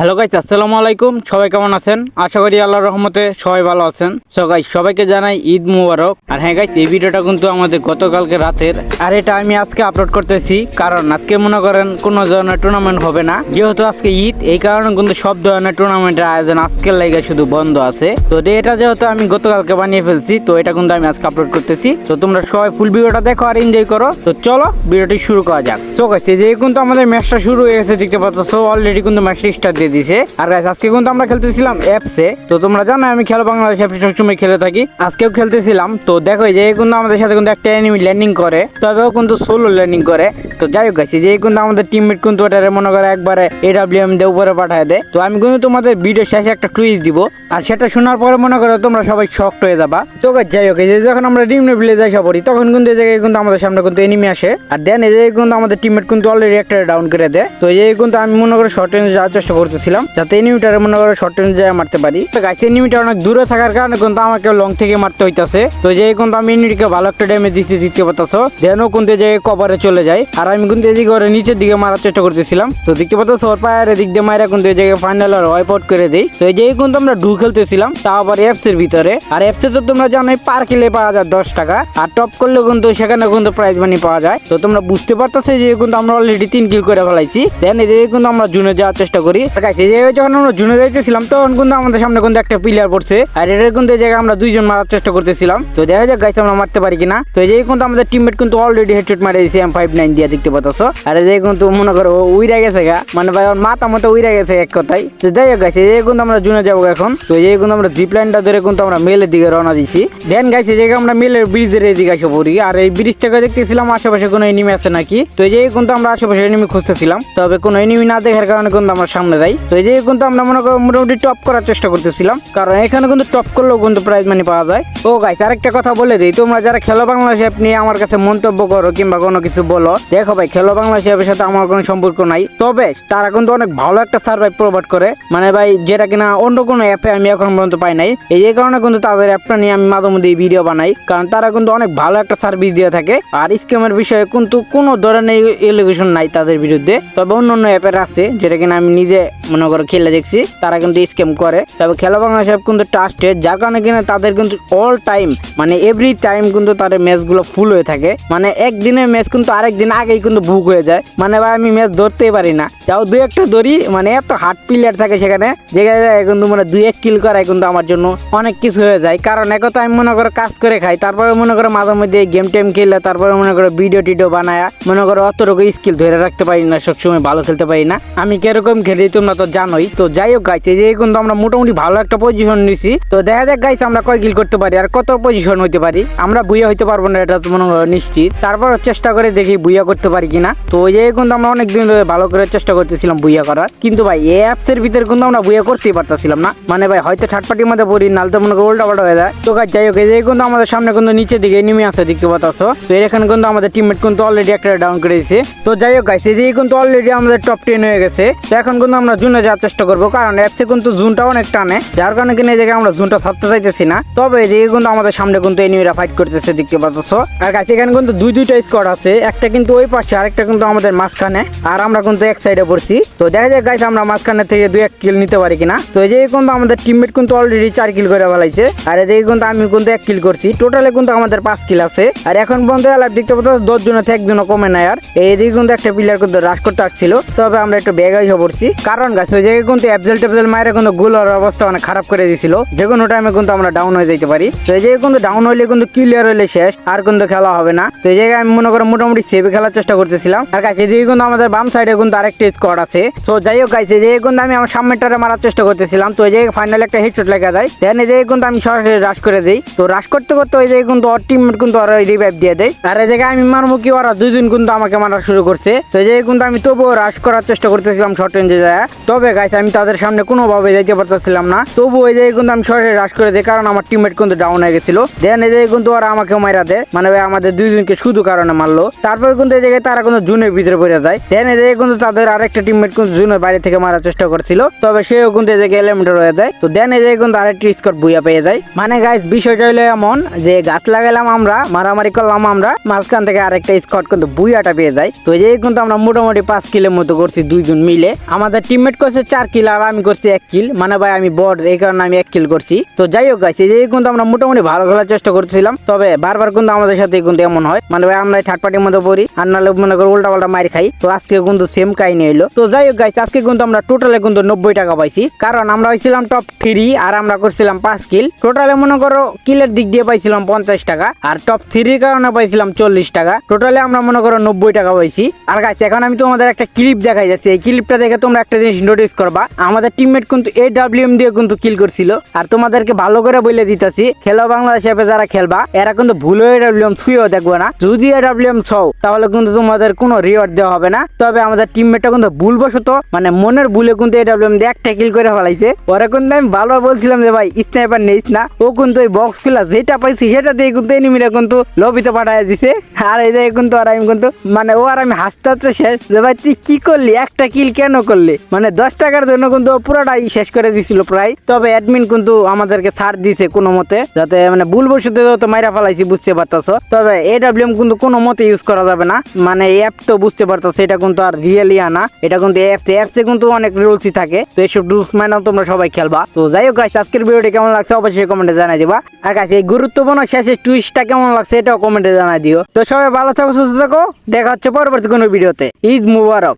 Hello guys আসসালামু আলাইকুম। সবাই কেমন আছেন? আশা করি আল্লাহর রহমতে সবাই ভালো আছেন। সো গাইস সবাইকে জানাই ঈদ মুবারক। আর হ্যাঁ গাইস এই ভিডিওটা কিন্তু আমাদের গতকালকে রাতের। আর এটা আমি আজকে আপলোড করতেছি। কারণ আজকে মনে করেন কোনো ধরনের টুর্নামেন্ট হবে না। যেহেতু আজকে ঈদ, এই কারণে কিন্তু সব ধরনের টুর্নামেন্টের আয়োজন আজকের লাইগে শুধু বন্ধ আছে। তো এটা যেহেতু আমি গতকালকে বানিয়ে ফেলছি, তো এটা কিন্তু আমি আজকে আপলোড করতেছি। তো তোমরা সবাই ফুল ভিডিওটা দেখো আর এনজয় করো। তো চলো, ভিডিওটি শুরু করা যাক। সো গাইস এই যে কিন্তু আমাদের ম্যাচটা শুরু হয়ে গেছে, দেখতে পাচ্ছ। অলরেডি কিন্তু ম্যাচটা স্টার্ট দিয়েছে আর guys, আজকে কিন্তু আমরা খেলতেছিলাম অ্যাপসে তো তোমরা জানো আমি খেলো বাংলাদেশ অ্যাপে সবসময় খেলে থাকি। আজকেও খেলতেছিলাম। তো দেখো যে কিন্তু আমাদের সাথে কিন্তু একটা এনিমি ল্যান্ডিং করে। তবেও কিন্তু সোলো ল্যান্ডিং করে। তো যাই হোক গাইছে যে কিন্তু আমাদের টিমমেট কিন্তু ওটারে মনে করে একবারে এডাব্লিউএম দিয়ে উপরে পাঠায় দেয়। তো আমি কিন্তু তোমাদের ভিডিও শেষে একটা টুইজ দিব। আর সেটা শোনার পরে মনে করো তোমরা সবাই শক্ট হয়ে যাবা। তো যাই হোক যে যখন আমরা টিম নেবিলে যাই পড়ি তখন কিন্তু এই জায়গায় কিন্তু আমাদের সামনে কিন্তু এনিমি আসে। আর দেন এই জায়গায় কিন্তু আমাদের টিমমেট কিন্তু অলরেডি একটা ডাউন করে দেয়। তো এই কিন্তু আমি মনে করে শর্ট রেঞ্জে যাওয়ার চেষ্টা করতেছিলাম যাতে এনিমিটারে মনে করো শর্ট রেঞ্জে যায় মারতে পারি। তো গাইছে এনিমিটা অনেক দূরে থাকার কারণে কিন্তু আমাকে লং থেকে মারতে হইতাছে। তো জায়গায় কিন্তু আমি এনিমিটিকে ভালো একটা ড্যামেজ দিচ্ছি দিতে পারতাছ। দেনও কিন্তু যে কভারে চলে যায়। আর আমি কিন্তু এদিকে ওরে নিচের দিকে মারার চেষ্টা করতেছিলাম। তো দেখতে পাচ্ছ ওর পায়ের দিক দিয়ে মারা কিন্তু এই জায়গায় ফাইনাল আর ওয়াইপ আউট করে দেই। তো এই জায়গায় কিন্তু আমরা ডু খেলতেছিলাম, তাও আবার অ্যাপস এর ভিতরে। আর অ্যাপসে তো তোমরা জানোই পার কিলে পাওয়া যায় দশ টাকা। আর টপ করলে কিন্তু সেখানে কিন্তু প্রাইজ মানি পাওয়া যায়। তো তোমরা বুঝতে পারতেছো যে কিন্তু আমরা অলরেডি তিন কিল করে ফেলাইছি। দেন এদিকে কিন্তু আমরা জুনে যাওয়ার চেষ্টা করি। এই জায়গায় যখন আমরা জুনে যাইতেছিলাম, তখন কিন্তু আমাদের সামনে কিন্তু একটা প্লেয়ার পড়ছে। আর এটার কিন্তু এই জায়গায় আমরা দুইজন মারার চেষ্টা করতেছিলাম। তো দেখা যাক গাইছে আমরা মারতে পারি কিনা। তো এই কিন্তু আমাদের টিমমেট কিন্তু অলরেডি হেডশট মারে দিয়েছে এম ফাইভ নাইন দিয়ে, দেখতে পাচ্ছ? আর এই কিন্তু মনে করো উইরা গেছে গা। মানে ভাই, ওর মাথা মতো উইরা গেছে এক কথাই তো যাই হোক গাইছে এই কিন্তু আমরা জুনে যাব এখন। তো এই কিন্তু আমরা জিপ লাইনটা ধরে কিন্তু আমরা মেলের দিকে রওনা দিছি। দেন গাইছে এই জায়গায় আমরা মেলের ব্রিজের এদিকে এসে পড়ি আর এই ব্রিজ থেকে দেখতেছিলাম, আশেপাশে কোনো এনিমি আছে নাকি? তো এই কিন্তু আমরা আশেপাশে এনিমি খুঁজতেছিলাম। তবে কোনো এনিমি না দেখার কারণে কিন্তু আমরা সামনে যাই তো এই জায়গায় কিন্তু আমরা মনে করো মোটামুটি টপ করার চেষ্টা করতেছিলাম। কারণ এখানে কিন্তু টপ করলেও কিন্তু প্রাইজ মানি পাওয়া যায়। ও গাইস আরেকটা কথা বলে দিই, তোমরা যারা খেলো বাংলাদেশ অ্যাপ নিয়ে আমার কাছে মন্তব্য করো কিংবা কোনো কিছু বলো, দেখো ভাই, খেলো বাংলাদেশ অ্যাপের সাথে আমার কোনো সম্পর্ক নাই। তবে তারা কিন্তু অনেক ভালো একটা সার্ভাইভ প্রোভাইড করে। মানে ভাই, যেটা কিনা অন্য কোনো অ্যাপে আমি এখন পর্যন্ত পাই নাই। এই যে কারণে কিন্তু তাদের অ্যাপটা নিয়ে আমি মাঝে মধ্যে ভিডিও বানাই। কারণ তারা কিন্তু অনেক ভালো একটা সার্ভিস দিয়ে থাকে। আর স্ক্যামের বিষয়ে কিন্তু কোনো ধরনের এলিগেশন নাই তাদের বিরুদ্ধে। তবে অন্য অন্য অ্যাপের আছে, যেটা কিনা আমি নিজে মনে করো খেলে দেখছি, তারা কিন্তু স্ক্যাম করে। তবে খেলা বাংলাদেশ অ্যাপ কিন্তু ট্রাস্টেড যার কারণে কিনা তাদের কিন্তু অল টাইম মানে এভরি টাইম কিন্তু তাদের ম্যাচগুলো ফুল হয়ে থাকে। মানে একদিনের ম্যাচ কিন্তু আরেক দিন আগেই কিন্তু বুক হয়ে যায়। মানে ভাই, আমি ম্যাচ ধরতেই পারি না। যাও দু একটা ধরি মানে এত হার্ড প্লেয়ার থাকে সেখানে যেখানে কিন্তু মানে দুই এক কিল করায় কিন্তু আমার জন্য অনেক কিছু হয়ে যায়। কারণ একথা আমি মনে করো কাজ করে খাই, তারপরে মনে করো মাঝে মধ্যে গেম টেম খেললে তারপরে মনে করো ভিডিও টিডিও বানায়, মনে করো অতটুকু স্কিল ধরে রাখতে পারি না, সবসময় ভালো খেলতে পারি না। আমি কীরকম খেলি, তোমরা তো জানোই। তো যাই হোক গাইছে যে কিন্তু আমরা মোটামুটি ভালো একটা পজিশন নিছি। তো দেখা যাক গাইছে আমরা কয় কিল করতে পারি আর কত পজিশন হইতে পারি। আমরা বুইয়া হইতে পারব না, এটা তো মনে নিশ্চিত। তারপর চেষ্টা করে দেখি বুইয়া করতে পারি কিনা। তো ওই কিন্তু আমরা অনেকদিন ধরে ভালো করে চেষ্টা করতেছিলাম বুইয়া করার। কিন্তু ভাই, এই অ্যাপস এর ভিতরে কিন্তু আমরা বুইয়া করতেই পারতেছিলাম না। মানে ভাই, হয়তো থার্ড পার্টির মধ্যে পড়ি, নাহলে তো মনে করো উল্টা পাল্টা হয়ে যায়। তো গাছ যাই হোক, এই কিন্তু আমাদের সামনে কিন্তু নিচের দিকে নেমে আছে, দেখতে পাচ্ছ তো এখানে কিন্তু আমাদের টিমমেট কিন্তু অলরেডি একটা ডাউন করে দিয়েছে তো যাই হোক গাইছে এই কিন্তু অলরেডি আমাদের টপ টেন হয়ে গেছে। তো এখন কিন্তু আমরা জুনে যাওয়ার চেষ্টা করব, কারণ অ্যাপসে কিন্তু জুনটা অনেক টানে, যার কারণে কিনা এই জায়গায় আমরা জুনটা ছাড়তে চাইতেছি না। তবে জায়গায় কিন্তু আমাদের সামনে কিন্তু এনিমিরা ফাইট করতেছে, দেখতে পাচ্ছ। আর গাছ এখানে কিন্তু দুই দুইটা স্কোয়াড আছে, একটা কিন্তু ওই পাশে, আরেকটা কিন্তু আমাদের মাঝখানে, আর আমরা কিন্তু এক সাইডে পড়ছি। তো দেখা যায় গাইছে আমরা মাঝখানে থেকে দুই এক কিল নিতে পারি কিনা। তো এই জায়গায় কিন্তু আমাদের টিমমেট কিন্তু অলরেডি চার কিল করে ফেলাইছে, আর জায়গায় কিন্তু আমি কিন্তু এক কিল করছি। টোটালে কিন্তু আমাদের পাঁচ কিল আছে, আর এখন পর্যন্ত এলার দেখতে পাচ্ছ, দশ জনের থেকে একজনও কমে নাই আর। এইদিকে কিন্তু একটা প্লেয়ার কিন্তু রাশ করতে আসছিল, তবে আমরা একটু বেগাই হয়ে পড়ছি, কারণ গাছ, ওই জায়গায় কিন্তু অ্যাবজেল ট্যাবজেল মায়ের কিন্তু গোলার অবস্থা অনেক খারাপ করে দিয়েছিল যে কোনো টাইমে কিন্তু আমরা ডাউন হয়ে যেতে পারি। তো এই জায়গায় কিন্তু ডাউন হইলে কিন্তু ক্লিয়ার হইলে শেষ, আর কিন্তু খেলা হবে না। তো এই জায়গায় আমি মনে করি মোটামুটি সেভে খেলার চেষ্টা করতেছিলাম। আর কাছে এদিকে কিন্তু আমাদের বাম সাইডে কিন্তু আরেকটা স্কোয়াড আছে। তো যাই হোক গাইছে যে কিন্তু আমি আমার সামনেটারে মারার চেষ্টা করতেছিলাম। তো এই জায়গায় ফাইনাল একটা হেডশট লেগে যায়। দেন এই জায়গায় কিন্তু আমি সরাসরি রাশ করে দিই। তো রাশ করতে করতে ওই জায়গায় কিন্তু ওর টিম কিন্তু ওরা রিভাইভ দিয়ে দেয়। আর এই জায়গায় আমি মারবো কি, ওরা দুজন কিন্তু আমাকে মারা শুরু করছে। তো এই জায়গায় কিন্তু আমি তবুও রাশ করার চেষ্টা করতেছিলাম শর্ট রেঞ্জে যায়। তবে গাইছে আমি তাদের সামনে কোনোভাবে যাইতে পারতেছিলাম না। তবু ওই জায়গায় কিন্তু আমি সরাসরি রাশ করে দিই কারণ আমার টিমমেট কিন্তু ডাউন হয়ে গেছিল। দেন এই জায়গায় কিন্তু ওরা আমাকে মাইরা দেয় মানে আমাদের দুইজনকে শুধু কারণে মারলো। তারপর কিন্তু এই জায়গায় তারা কিন্তু জুনের ভিতরে পড়ে যায়। দেন এই জায়গায় কিন্তু তাদের আরেকটা টিমমেট কিন্তু জুনের বাইরে থেকে মারার চেষ্টা করছিল, তবে সেও কিন্তু এই জায়গায় এলিমিনেট হয়ে যায়। তো দেন এই জায়গায় কিন্তু আরেকটি স্কট বুইয়া পেয়ে যায়। মানে গাইস বিষয়টা হলো এমন যে গাছ লাগাইলাম আমরা, মারামারি করলাম আমরা, মাঝখান থেকে আরেকটা স্কট কিন্তু বুইয়াটা পেয়ে যায়। তো এই জায়গায় কিন্তু আমরা মোটামুটি পাঁচ কিলোর মতো করছি দুইজন মিলে। আমাদের টিমমেট করছে চার কিল আর আমি করছি এক কিল। মানে ভাই, আমি বড় এই কারণে আমি এক কিল করছি। তো যাই হোক গাইছে এই কিন্তু আমরা মোটামুটি ভালো খেলার চেষ্টা করছিলাম তবে বারবার কিন্তু আমাদের সাথে কিন্তু এমন হয়। মানে ভাই, আমরা থার্ড পার্টির মধ্যে পড়ি। আর নাহলে মনে করো উল্টা পাল্টা মার খাই। তো আজকে কিন্তু সেম কাহিনী হইল। তো যাই হোক গাইছে আজকে কিন্তু আমরা টোটালে কিন্তু নব্বই টাকা পাইছি। কারণ আমরা হয়েছিলাম টপ থ্রি আর আমরা করছিলাম পাঁচ কিল। টোটালে মনে করো কিলের দিক দিয়ে পাইছিলাম পঞ্চাশ টাকা। আর টপ থ্রির কারণে পাইছিলাম চল্লিশ টাকা। টোটালে আমরা মনে করো নব্বই টাকা পাইছি। আর গাইছে এখন আমি তোমাদের একটা ক্লিপ দেখাই যাচ্ছি। এই ক্লিপটা দেখে তোমরা একটা জিনিস নোটিস করবা। আমাদের টিমমেট কিন্তু এ ডাব্লিউএম দিয়ে কিন্তু কিল করছিল। আর তোমাদেরকে ভালো করে বলে দিতেছি, খেলো বাংলাদেশ অ্যাপে যারা খেলবা, এরা কিন্তু ভুলো এ ডাব্লিউএম ছুঁয়েও দেখব না। যদি এ ডাব্লিউএম ছও, তাহলে কিন্তু তোমাদের কোনো রিওয়ার্ড দেওয়া হবে না। তবে আমাদের টিমমেটটা কিন্তু ভুলবশত মানে মনের ভুলে কিন্তু এ ডাব্লিউএম দিয়ে একটা কিল করে ফেলাইছে। ওরা কিন্তু আমি ভালো বলছিলাম যে ভাই স্নাইপার নেইস না। ও কিন্তু ওই বক্স খুলা যেটা পাইছি, সেটা দিয়ে কিন্তু এনিমিরা কিন্তু লবিতে পাঠায় দিছে। আর এই যে কিন্তু আর আমি কিন্তু মানে ও আর আমি হাসতে হাসতে শেষ। যে ভাই, তুই কি করলি? একটা কিল কেন করলি? মানে দশ টাকার জন্য কিন্তু পুরোটাই শেষ করে দিছিল প্রায়। তবে অ্যাডমিন কিন্তু আমাদেরকে ছাড় দিছে কোনো মতে, যাতে মানে ভুল বসতে তো মাইরা ফেলাইছি, বুঝতে পারতাছো। তবে এডাব্লিউএম কিন্তু কোনো মতে ইউজ করা যাবে না। মানে অ্যাপ তো বুঝতে পারতাছো, এটা কিন্তু আর রিয়েলি আনা এটা কিন্তু অ্যাপস অ্যাপসে কিন্তু অনেক রুলসই থাকে। তো এইসব রুলস মাইনাও তোমরা সবাই খেলবা। তো যাই হোক গাইস আজকের ভিডিওটি কেমন লাগছে অবশ্যই কমেন্টে জানাই দিবা। আর গাইস এই গুরুত্বপূর্ণ শেষে টুইস্টটা কেমন লাগছে এটাও কমেন্টে জানাই দিও। তো সবাই ভালো থাকো, সুস্থ থাকো। দেখা হচ্ছে পরবর্তী কোনো ভিডিওতে ঈদ মুবারক।